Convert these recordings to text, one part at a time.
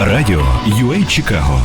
Радіо UA Чикаго.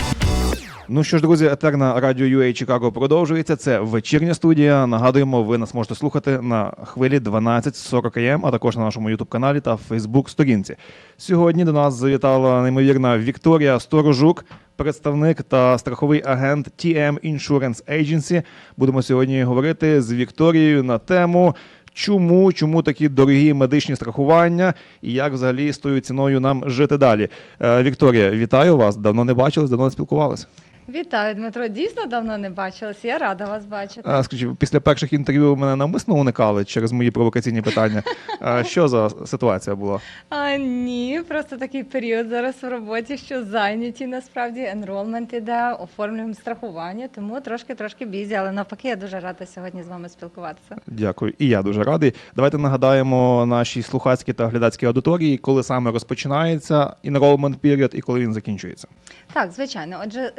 Ну що ж, друзі, етер на радіо UA Чикаго продовжується. Це вечірня студія. Нагадуємо, ви нас можете слухати на хвилі 12.40 АМ, а також на нашому youtube каналі та Facebook сторінці. Сьогодні до нас завітала неймовірна Вікторія Сторожук, представник та страховий агент TM Insurance Agency. Будемо сьогодні говорити з Вікторією на тему. Чому, чому такі дорогі медичні страхування і як взагалі з тою ціною нам жити далі? Е, Вікторія, вітаю вас. Давно не бачились, давно не спілкувалися. Вітаю, Дмитро. Дійсно давно не бачилась. Я рада вас бачити. А, Скажіть, після перших інтерв'ю мене навмисно уникали через мої провокаційні питання. А, Що за ситуація була? А ні, просто такий період зараз в роботі, що зайняті насправді енролмент іде, оформлюємо страхування, тому трошки трошки бізі, але навпаки, я дуже рада сьогодні з вами спілкуватися. Дякую, і я дуже радий. Давайте нагадаємо нашій слухацькій та глядацькій аудиторії, коли саме розпочинається enrollment period і коли він закінчується. Так, звичайно. Отже,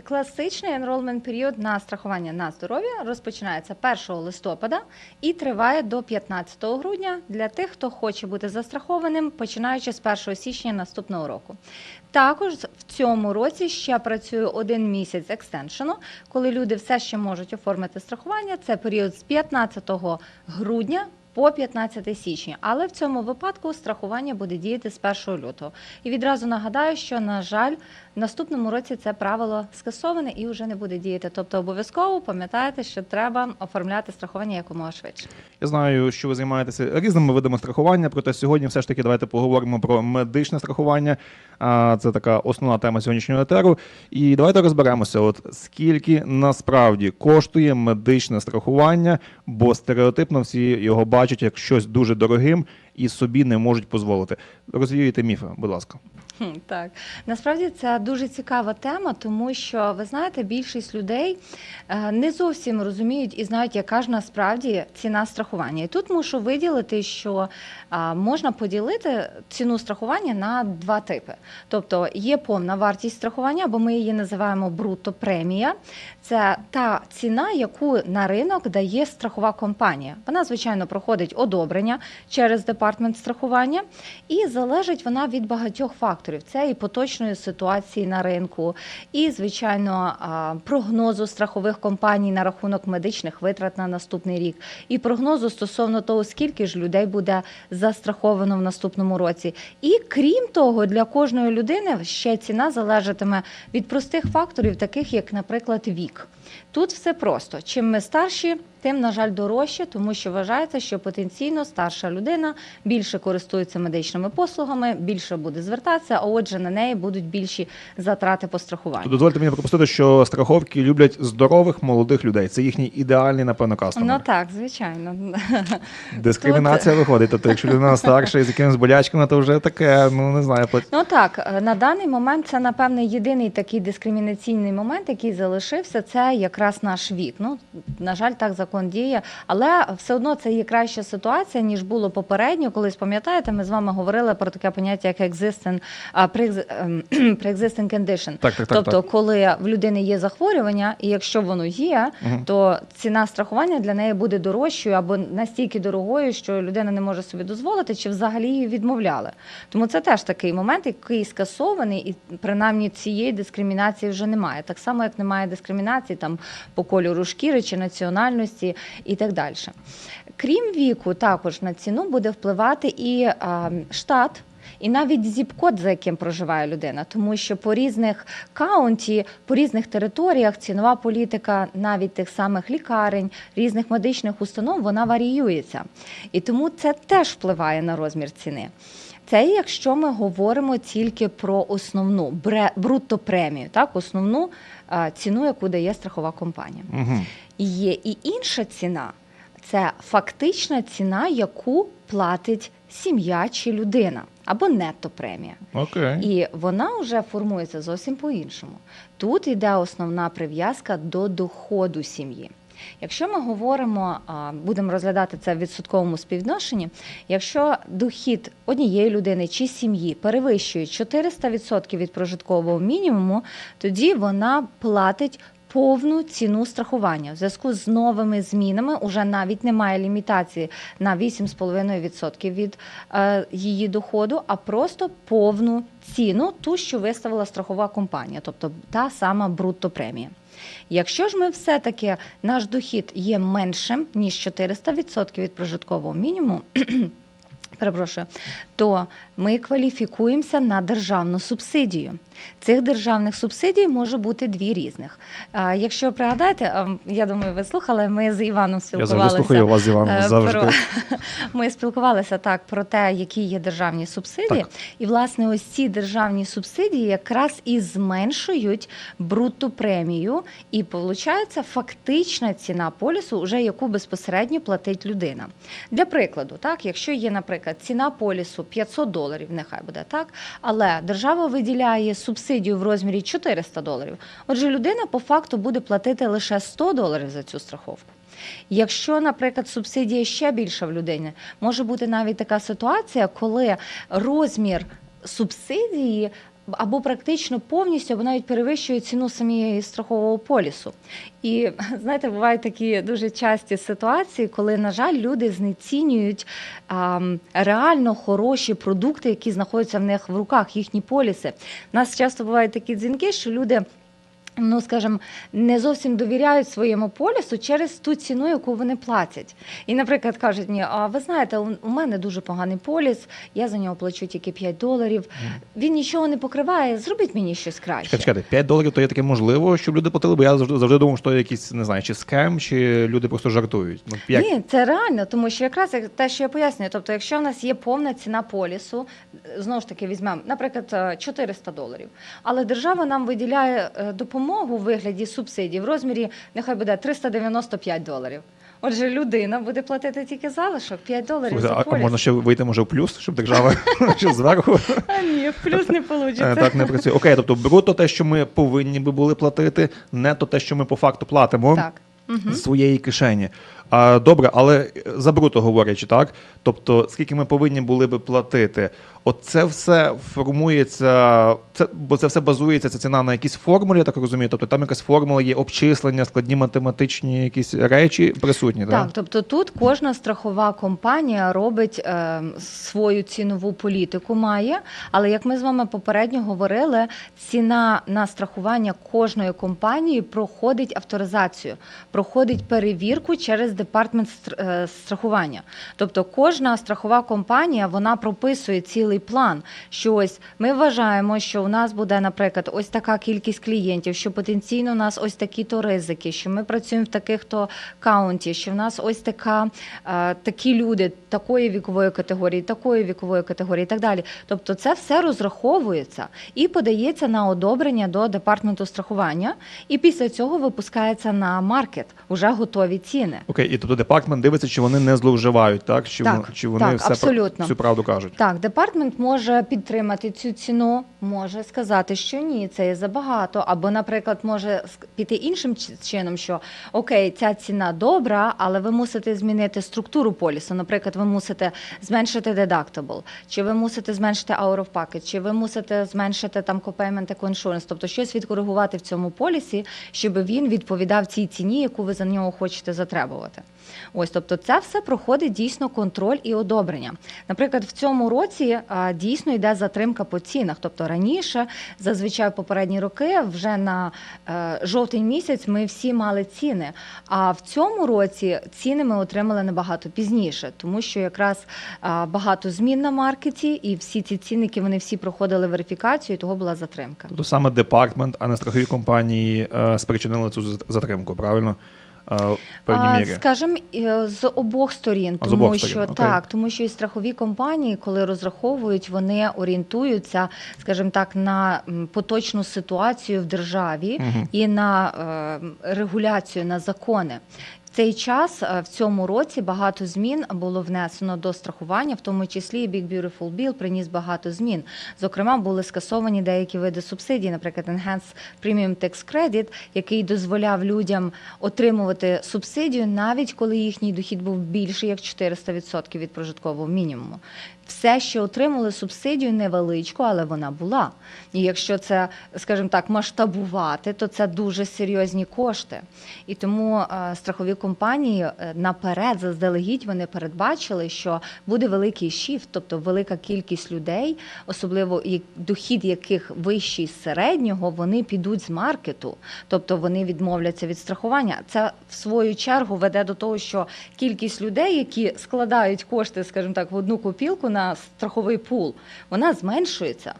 класичний enrollment період на страхування на здоров'я розпочинається 1 листопада і триває до 15 грудня для тих, хто хоче бути застрахованим, починаючи з 1 січня наступного року. Також в цьому році ще працює один місяць екстеншену, коли люди все ще можуть оформити страхування. Це період з 15 грудня. По 15 січня, але в цьому випадку страхування буде діяти з 1 лютого. І відразу нагадаю, що на жаль, в наступному році це правило скасоване і вже не буде діяти. Тобто обов'язково пам'ятайте, що треба оформляти страхування якомога швидше. Я знаю, що ви займаєтеся різними видами страхування, проте сьогодні все ж таки давайте поговоримо про медичне страхування. Це така основна тема сьогоднішнього етеру. І давайте розберемося, от скільки насправді коштує медичне страхування, бо стереотипно всі його бачать як щось дуже дорогим і собі не можуть дозволити. Розвіюйте міфи, будь ласка. Так, насправді це дуже цікава тема, тому що ви знаєте, більшість людей е, не зовсім розуміють і знають, яка ж насправді ціна страхування. І тут мушу виділити, що можна поділити ціну страхування на два типи. Тобто є повна вартість страхування, або ми її називаємо бруто премія. Це та ціна, яку на ринок дає страхова компанія. Вона, звичайно, проходить одобрення через департмент страхування, і залежить вона від багатьох факторів. Це і поточної ситуації на ринку, і, звичайно, прогнозу страхових компаній на рахунок медичних витрат на наступний рік, і прогнозу стосовно того, скільки ж людей буде застраховано в наступному році. І крім того, для кожної людини ще ціна залежатиме від простих факторів, таких як, наприклад, вік. Тут все просто. Чим ми старші, тим, на жаль, дорожче, тому що вважається, що потенційно старша людина більше користується медичними послугами, більше буде звертатися, а отже, на неї будуть більші затрати по страхуванню. То дозвольте мені пропустити, що страховки люблять здорових молодих людей. Це їхній ідеальний, напевно, кастомер. Ну так, звичайно. Дискримінація виходить. Тобто, якщо людина старша і з якимись болячками, то вже таке, ну не знаю, плат- Ну так, на даний момент це напевне єдиний такий дискримінаційний момент, який залишився. Це якраз наш вік. Ну на жаль, так закон діє, але все одно це є краща ситуація ніж було попередньо. Колись пам'ятаєте, ми з вами говорили про таке поняття як existing, ем, pre-existing condition. Так, так, так, тобто, так. коли в людини є захворювання, і якщо воно є, Мгм. то ціна страхування для неї буде дорожчою або настільки дорогою, що людина не може собі дозволити, чи взагалі її відмовляли. Тому це теж такий момент, який скасований, і принаймні цієї дискримінації вже немає. Так само, як немає дискримінації там по кольору шкіри чи національності і так далі. Крім віку, також на ціну буде впливати і штат. І навіть зіп-код, за яким проживає людина, тому що по різних каунті, по різних територіях цінова політика навіть тих самих лікарень, різних медичних установ, вона варіюється. І тому це теж впливає на розмір ціни. Це якщо ми говоримо тільки про основну бре- брутто премію, так основну ціну, яку дає страхова компанія. І Є і інша ціна це фактична ціна, яку платить сім'я чи людина, або нетто премія. Окей. І вона вже формується зовсім по-іншому. Тут йде основна прив'язка до доходу сім'ї. Якщо ми говоримо, будемо розглядати це в відсотковому співвідношенні, якщо дохід однієї людини чи сім'ї перевищує 400% від прожиткового мінімуму, тоді вона платить повну ціну страхування. В зв'язку з новими змінами уже навіть немає лімітації на 8,5% від е, її доходу, а просто повну ціну, ту, що виставила страхова компанія, тобто та сама брутто премія. Якщо ж ми все-таки наш дохід є меншим ніж 400% від прожиткового мінімуму, перепрошую, то ми кваліфікуємося на державну субсидію. Цих державних субсидій може бути дві різних. А, Якщо пригадаєте, я думаю, ви слухали, ми з Іваном Я спілкувалися. слухаю вас, Іван, е, завжди. Про... Ми спілкувалися так про те, які є державні субсидії, Так. і власне ось ці державні субсидії якраз і зменшують брутто премію, і виходить фактична ціна полісу, вже яку безпосередньо платить людина. Для прикладу, так, якщо є, наприклад, ціна полісу 500 доларів, нехай буде так, але держава виділяє субсидію в розмірі 400 доларів. Отже, людина по факту буде платити лише 100 доларів за цю страховку. Якщо, наприклад, субсидія ще більша в людини, може бути навіть така ситуація, коли розмір субсидії або практично повністю, або навіть перевищує ціну самої страхового полісу. І знаєте, бувають такі дуже часті ситуації, коли, на жаль, люди знецінюють а, реально хороші продукти, які знаходяться в них в руках, їхні поліси. У нас часто бувають такі дзвінки, що люди. Ну, скажімо, не зовсім довіряють своєму полісу через ту ціну, яку вони платять. І, наприклад, кажуть мені, а ви знаєте, у мене дуже поганий поліс, я за нього плачу тільки 5 доларів. Він нічого не покриває. Зробіть мені щось краще. Чекайте, чекайте, 5 доларів то є таке можливо, щоб люди платили, бо я завжди, завжди думав, що це якийсь, не знаю, чи скем, чи люди просто жартують. Ну, як? Ні, це реально, тому що якраз як те, що я пояснюю, тобто, якщо в нас є повна ціна полісу, знову ж таки візьмемо, наприклад, е, 400 доларів, але держава нам виділяє е, допомогу у вигляді субсидій в розмірі, нехай буде 395 доларів. Отже, людина буде платити тільки залишок 5 доларів за а, поліс. можна ще вийти може в плюс, щоб держава ще зверху А ні, в плюс не вийде. так не працює. Окей, тобто бруто те, що ми повинні би були платити, не то те, що ми по факту платимо Так. З своєї кишені. А, добре, але за бруто говорячи, так? Тобто, скільки ми повинні були би платити, от це все формується, це, бо це все базується, ця ціна на якійсь формулі, я так розумію. Тобто там якась формула є обчислення, складні математичні якісь речі присутні, так? Так, тобто тут кожна страхова компанія робить е, свою цінову політику, має. Але як ми з вами попередньо говорили, ціна на страхування кожної компанії проходить авторизацію, проходить перевірку через департмент е, страхування. Тобто кожна страхова компанія вона прописує цілий план. Що ось ми вважаємо, що у нас буде, наприклад, ось така кількість клієнтів, що потенційно у нас ось такі-то ризики, що ми працюємо в таких-то каунті, що в нас ось така е, такі люди такої вікової категорії, такої вікової категорії, і так далі. Тобто, це все розраховується і подається на одобрення до департаменту страхування, і після цього випускається на маркет уже готові ціни. Окей, і тобто департмент дивиться, чи вони не зловживають, так? Чи, Так, чи вони так, все абсолютно. всю правду кажуть? Так, департмент може підтримати цю ціну, може сказати, що ні, це є забагато. Або, наприклад, може піти іншим чи- чином, що окей, ця ціна добра, але ви мусите змінити структуру полісу. Наприклад, ви мусите зменшити deductible, чи ви мусите зменшити hour of pocket, чи ви мусите зменшити там copayment eco-insurance, тобто щось відкоригувати в цьому полісі, щоб він відповідав цій ціні, яку ви за нього хочете затребувати. Ось, тобто, це все проходить дійсно контроль і одобрення. Наприклад, в цьому році а, дійсно йде затримка по цінах. Тобто раніше, зазвичай в попередні роки, вже на е, жовтень місяць ми всі мали ціни. А в цьому році ціни ми отримали набагато пізніше, тому що якраз а, багато змін на маркеті, і всі ці цінники вони всі проходили верифікацію, і того була затримка. Тобто саме департмент, а не страхові компанії е, спричинили цю зат- затримку, правильно? Е, певній А, мірі. Скажем, е, з обох сторін, А, з тому обох що сторін, так, тому що і страхові компанії, коли розраховують, вони орієнтуються, скажімо так, на поточну ситуацію в державі угу. і на е, регуляцію на закони. Цей час е, в цьому році багато змін було внесено до страхування, в тому числі і Big Beautiful Bill приніс багато змін. Зокрема, були скасовані деякі види субсидій, наприклад, Enhanced Premium Tax Credit, який дозволяв людям отримувати субсидію навіть коли їхній дохід був більший як 400% від прожиткового мінімуму. все ще отримали субсидію невеличку, але вона була. І якщо це, скажімо так, масштабувати, то це дуже серйозні кошти. І тому е, страхові компанії е, наперед заздалегідь вони передбачили, що буде великий шіфт, тобто велика кількість людей, особливо дохід яких вищий з середнього, вони підуть з маркету, тобто вони відмовляться від страхування. Це в свою чергу веде до того, що кількість людей, які складають кошти, скажімо так, в одну копілку на страховий пул, вона зменшується.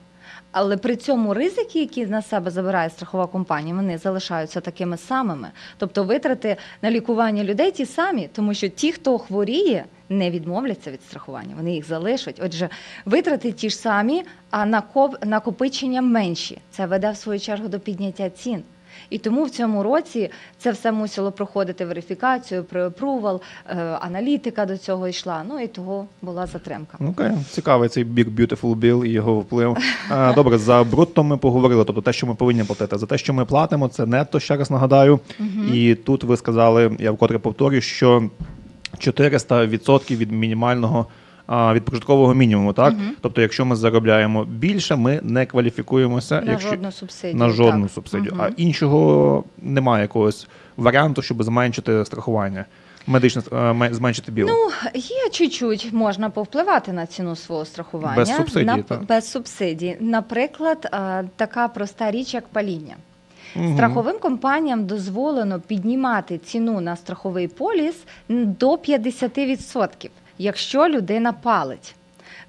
Але при цьому ризики, які на себе забирає страхова компанія, вони залишаються такими самими. Тобто витрати на лікування людей ті самі, тому що ті, хто хворіє, не відмовляться від страхування, вони їх залишать. Отже, витрати ті ж самі, а накоп- накопичення менші. Це веде в свою чергу до підняття цін. І тому в цьому році це все мусило проходити верифікацію, преапрувал, е, аналітика до цього йшла. Ну і того була затримка. Ну, Окей, цікавий цей Big Beautiful Bill і його вплив. Добре, за брутто ми поговорили. Тобто те, що ми повинні платити. За те, що ми платимо, це нетто, ще раз нагадаю. І тут ви сказали, я вкотре повторюю, що 400% від мінімального. А, Від прожиткового мінімуму, так? Тобто, якщо ми заробляємо більше, ми не кваліфікуємося На якщо... жодну субсидію. на жодну так. субсидію. Мгм. А іншого немає якогось варіанту, щоб зменшити страхування, медичне е, зменшити біл. Ну, є чуть-чуть, можна повпливати на ціну свого страхування. Без субсидій, на, так. без субсидій. Наприклад, е, така проста річ, як паління. Мгм. Страховим компаніям дозволено піднімати ціну на страховий поліс до 50%, якщо людина палить.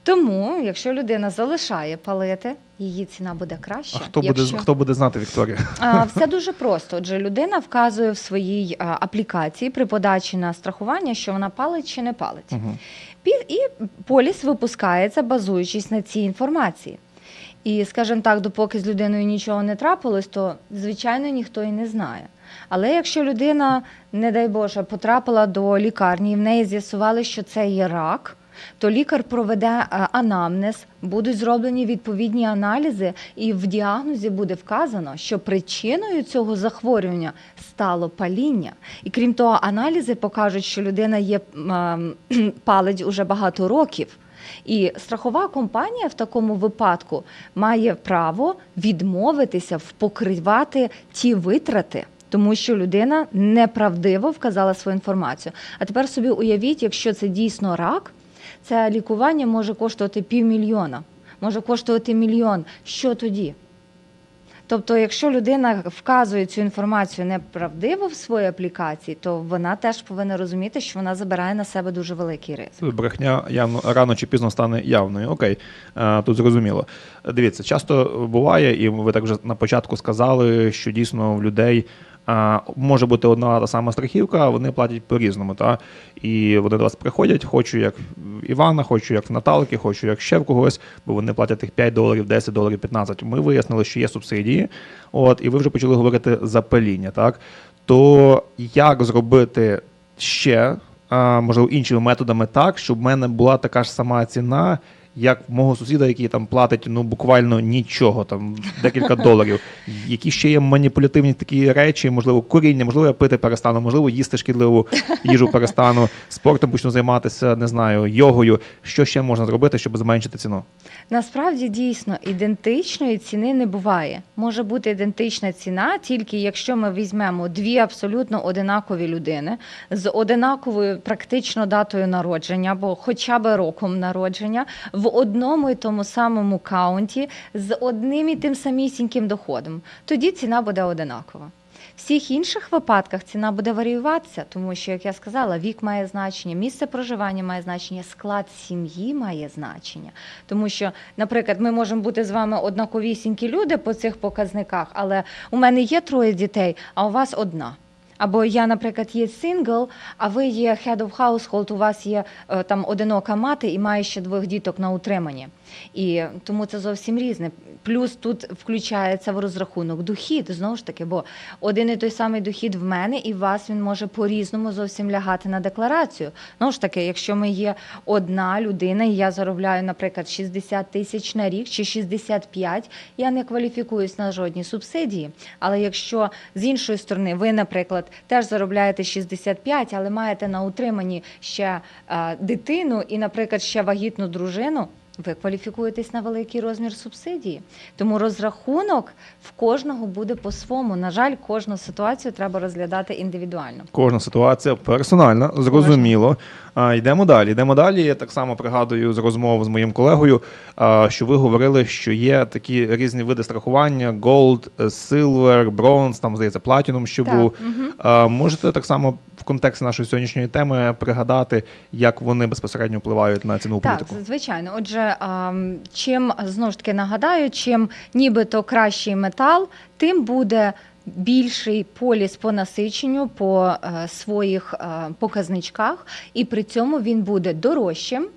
Тому, якщо людина залишає палити, її ціна буде краща. А хто буде, якщо... хто буде знати, Вікторія? А, Все дуже просто. Отже, людина вказує в своїй а, аплікації при подачі на страхування, що вона палить чи не палить. Пі- І поліс випускається, базуючись на цій інформації. І, скажімо так, допоки з людиною нічого не трапилось, то звичайно ніхто і не знає. Але якщо людина, не дай Боже, потрапила до лікарні і в неї з'ясували, що це є рак, то лікар проведе е, анамнез, будуть зроблені відповідні аналізи, і в діагнозі буде вказано, що причиною цього захворювання стало паління. І крім того, аналізи покажуть, що людина є м, палить уже багато років. І страхова компанія в такому випадку має право відмовитися покривати ті витрати. Тому що людина неправдиво вказала свою інформацію. А тепер собі уявіть, якщо це дійсно рак, це лікування може коштувати півмільйона, може коштувати мільйон. Що тоді? Тобто, якщо людина вказує цю інформацію неправдиво в своїй аплікації, то вона теж повинна розуміти, що вона забирає на себе дуже великий ризик. Брехня явно рано чи пізно стане явною. Окей, е, тут зрозуміло. Дивіться, часто буває, і ви так вже на початку сказали, що дійсно в людей. Може бути одна та сама страхівка, вони платять по-різному. Та? І вони до вас приходять, хочу як в Івана, хочу як в Наталки, хочу як ще в когось, бо вони платять тих 5 доларів, 10 доларів, 15. Ми вияснили, що є субсидії, от, і ви вже почали говорити за паління. Так? То як зробити ще можливо, іншими методами так, щоб в мене була така ж сама ціна, як мого сусіда, який там платить ну буквально нічого, там декілька доларів. Які ще є маніпулятивні такі речі, можливо, куріння, можливо, я пити перестану, можливо, їсти шкідливу їжу перестану, спортом почну займатися, не знаю, йогою. Що ще можна зробити, щоб зменшити ціну? Насправді дійсно ідентичної ціни не буває. Може бути ідентична ціна, тільки якщо ми візьмемо дві абсолютно одинакові людини з одинаковою практично датою народження, або хоча б роком народження, в одному і тому самому каунті з одним і тим самісіньким доходом. Тоді ціна буде одинакова. В всіх інших випадках ціна буде варіюватися, тому що, як я сказала, вік має значення, місце проживання має значення, склад сім'ї має значення. Тому що, наприклад, ми можемо бути з вами однаковісінькі люди по цих показниках, але у мене є троє дітей, а у вас одна. Або я, наприклад, є сингл, а ви є head of household, у вас є е, там одинока мати і має ще двох діток на утриманні. І тому це зовсім різне. Плюс тут включається в розрахунок дохід, знову ж таки, бо один і той самий дохід в мене і в вас він може по-різному зовсім лягати на декларацію. Знову ж таки, якщо ми є одна людина, і я заробляю, наприклад, 60 тисяч на рік чи 65, я не кваліфікуюсь на жодні субсидії. Але якщо з іншої сторони ви, наприклад, теж заробляєте 65, але маєте на утриманні ще е, дитину і, наприклад, ще вагітну дружину. Ви кваліфікуєтесь на великий розмір субсидії. Тому розрахунок в кожного буде по-своєму. На жаль, кожну ситуацію треба розглядати індивідуально. Кожна ситуація персональна, зрозуміло. А, йдемо далі. Йдемо далі. Я так само пригадую з розмов з моїм колегою, а, що ви говорили, що є такі різні види страхування: Gold, Silver, Bronze, там здається, Platinum, що Так, був. А, можете так само в контексті нашої сьогоднішньої теми пригадати, як вони безпосередньо впливають на цінову Так, політику? звичайно. Отже, чим знову ж таки нагадаю, чим нібито кращий метал, тим буде більший поліс по насиченню по е, своїх е, показничках, і при цьому він буде дорожчим.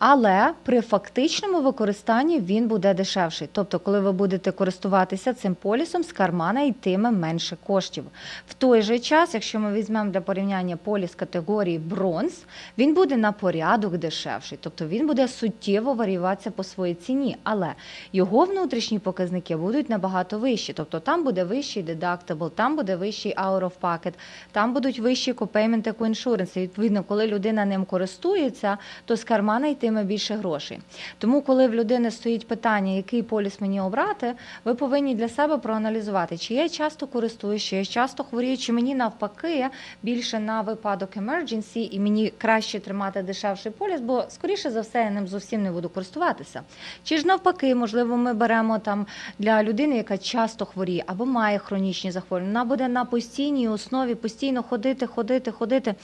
Але при фактичному використанні він буде дешевший. Тобто, коли ви будете користуватися цим полісом, з кармана йтиме менше коштів. В той же час, якщо ми візьмемо для порівняння поліс категорії бронз, він буде на порядок дешевший, тобто він буде суттєво варіюватися по своїй ціні, але його внутрішні показники будуть набагато вищі. Тобто там буде вищий deductible, там буде вищий hour of pocket, там будуть вищі та coinsurance. Відповідно, коли людина ним користується, то з кармана йтиме більше грошей. Тому, коли в людини стоїть питання, який поліс мені обрати, ви повинні для себе проаналізувати, чи я часто користуюсь, чи я часто хворію, чи мені навпаки більше на випадок emergency, і мені краще тримати дешевший поліс, бо скоріше за все я ним зовсім не буду користуватися. Чи ж навпаки, можливо, ми беремо там для людини, яка часто хворіє або має хронічні захворювання, вона буде на постійній основі постійно ходити, ходити, ходити.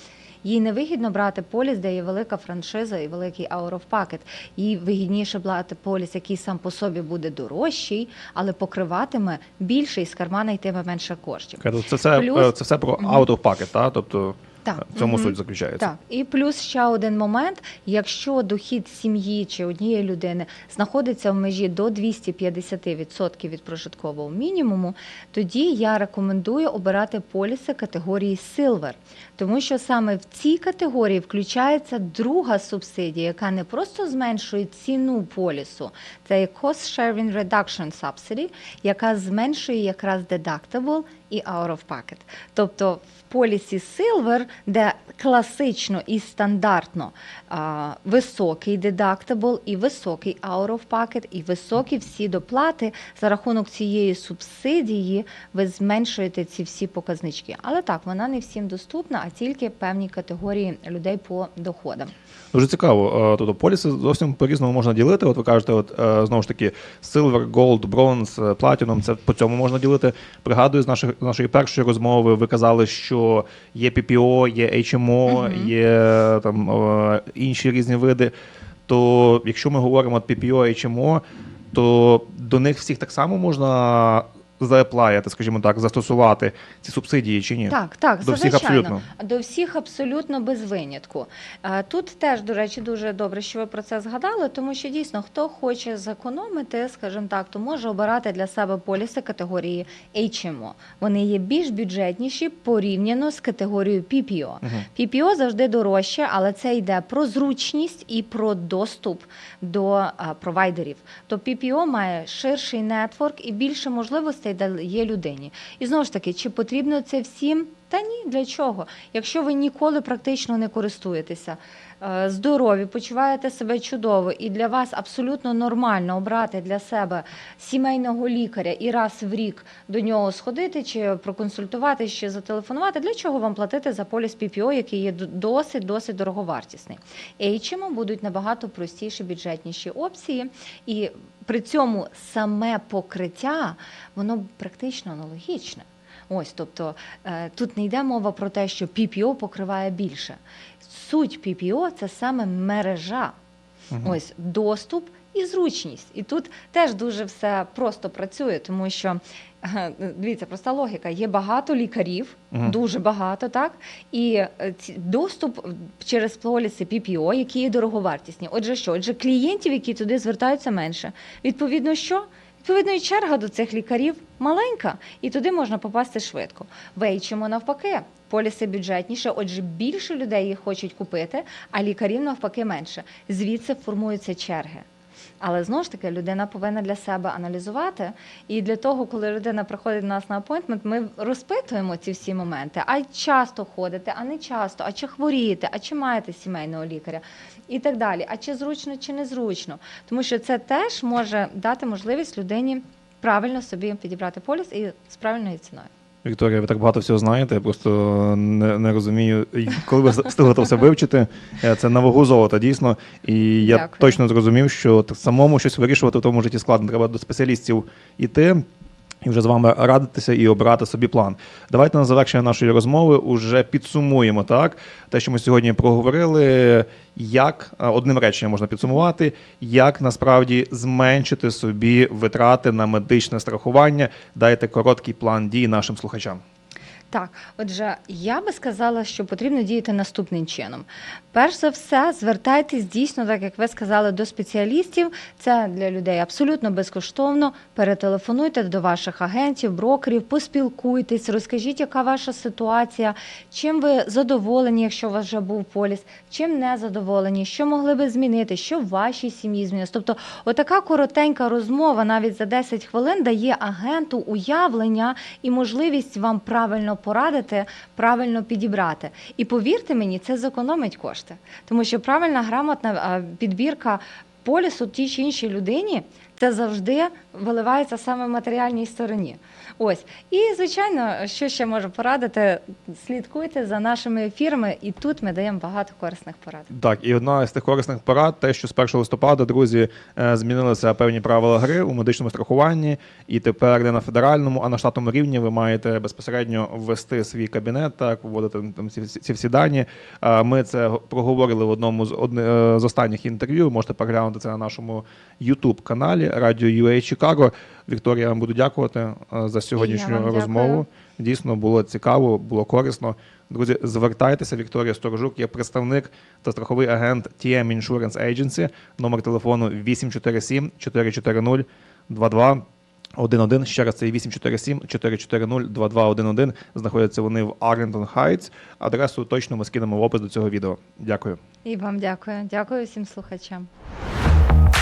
Їй не вигідно брати поліс, де є велика франшиза і великий pocket. Їй вигідніше брати поліс, який сам по собі буде дорожчий, але покриватиме більше і з кармана йтиме менше коштів. Це, це, це, Плюс- це все про out of тобто Так. в цьому Мгм. суть заключається. Так, і плюс ще один момент: якщо дохід сім'ї чи однієї людини знаходиться в межі до 250% від прожиткового мінімуму, тоді я рекомендую обирати поліси категорії Silver, тому що саме в цій категорії включається друга субсидія, яка не просто зменшує ціну полісу, це є Cost Sharing Reduction Subsidy, яка зменшує якраз deductible і out of pocket. Тобто в полісі Silver, де класично і стандартно а, високий deductible і високий out of pocket, і високі всі доплати, за рахунок цієї субсидії ви зменшуєте ці всі показнички. Але так, вона не всім доступна, а тільки певній категорії людей по доходам. Дуже цікаво. Тобто поліси зовсім по-різному можна ділити. От ви кажете, от е, знову ж таки, Silver, Gold, Bronze, е, Platinum, це по цьому можна ділити. Пригадую, з нашої, нашої першої розмови ви казали, що є PPO, є HMO, є там е, інші різні види. То якщо ми говоримо от PPO, HMO, то до них всіх так само можна заеплаяти, скажімо так, застосувати ці субсидії чи ні? Так, так, До всіх звичайно. абсолютно. До всіх абсолютно без винятку. Е, Тут теж, до речі, дуже добре, що ви про це згадали, тому що дійсно хто хоче зекономити, скажімо так, то може обирати для себе поліси категорії HMO. Вони є більш бюджетніші порівняно з категорією PPO. PPO завжди дорожче, але це йде про зручність і про доступ до провайдерів. То PPO має ширший нетворк і більше можливостей дає людині. І знову ж таки, чи потрібно це всім? Та ні, для чого? Якщо ви ніколи практично не користуєтеся, здорові, почуваєте себе чудово, і для вас абсолютно нормально обрати для себе сімейного лікаря і раз в рік до нього сходити, чи проконсультувати, чи зателефонувати, для чого вам платити за поліс PPO, який є досить досить дороговартісний? HMO будуть набагато простіші, бюджетніші опції, і при цьому саме покриття воно практично аналогічне. Ось, тобто е, тут не йде мова про те, що PPO покриває більше. Суть PPO – це саме мережа, ось доступ і зручність. І тут теж дуже все просто працює, тому що е, дивіться, проста логіка. Є багато лікарів, Мгм. дуже багато, так і е, доступ через поліси PPO, які є дороговартісні. Отже, що? Отже, клієнтів, які туди звертаються менше. Відповідно, що? Відповідно, і черга до цих лікарів маленька, і туди можна попасти швидко. Вейчимо навпаки. Поліси бюджетніше, отже, більше людей їх хочуть купити, а лікарів навпаки менше. Звідси формуються черги. Але знову ж таки, людина повинна для себе аналізувати. І для того, коли людина приходить до нас на апойнтмент, ми розпитуємо ці всі моменти. А часто ходите, а не часто, а чи хворієте, а чи маєте сімейного лікаря, і так далі. А чи зручно, чи незручно. Тому що це теж може дати можливість людині правильно собі підібрати поліс і з правильною ціною. Вікторія, ви так багато всього знаєте. Я просто не, не розумію, коли ви встигли це все вивчити. е, Це на вагу золота, дійсно. І я Дякую. точно зрозумів, що так самому щось вирішувати в тому житті складно. Треба до спеціалістів іти. І вже з вами радитися і обрати собі план. Давайте на завершення нашої розмови уже підсумуємо так. Те, що ми сьогодні проговорили, як одним реченням можна підсумувати, як насправді зменшити собі витрати на медичне страхування. Дайте короткий план дій нашим слухачам. Так, отже, я би сказала, що потрібно діяти наступним чином. Перш за все, звертайтесь дійсно, так як ви сказали, до спеціалістів. Це для людей абсолютно безкоштовно. Перетелефонуйте до ваших агентів, брокерів, поспілкуйтесь, розкажіть, яка ваша ситуація, чим ви задоволені, якщо у вас вже був поліс, чим не задоволені, що могли би змінити, що в вашій сім'ї змінилось. Тобто, отака коротенька розмова навіть за 10 хвилин дає агенту уявлення і можливість вам правильно порадити, правильно підібрати. І повірте мені, це зекономить кошти, тому що правильна грамотна підбірка полісу тій чи іншій людині. Це завжди виливається саме в матеріальній стороні. Ось і звичайно, що ще можу порадити, слідкуйте за нашими ефірами, і тут ми даємо багато корисних порад. Так, і одна з тих корисних порад, те, що з 1 листопада, друзі, е, змінилися певні правила гри у медичному страхуванні, і тепер не на федеральному, а на штатному рівні ви маєте безпосередньо ввести свій кабінет, так вводити там ці, ці всі дані. Ми це проговорили в одному з одне е, з останніх інтерв'ю. Можете переглянути це на нашому youtube каналі Радіо UA Чикаго. Вікторія, я вам буду дякувати е, за сьогоднішню розмову. дякую. Дійсно було цікаво, було корисно. Друзі, звертайтеся. Вікторія Сторожук є представник та страховий агент TM Insurance Agency. Номер телефону 847 440 22 11. Ще раз це 847 440 2211. Знаходяться вони в Arlington Heights. Адресу точно ми скинемо в опис до цього відео. Дякую. І вам дякую. Дякую всім слухачам.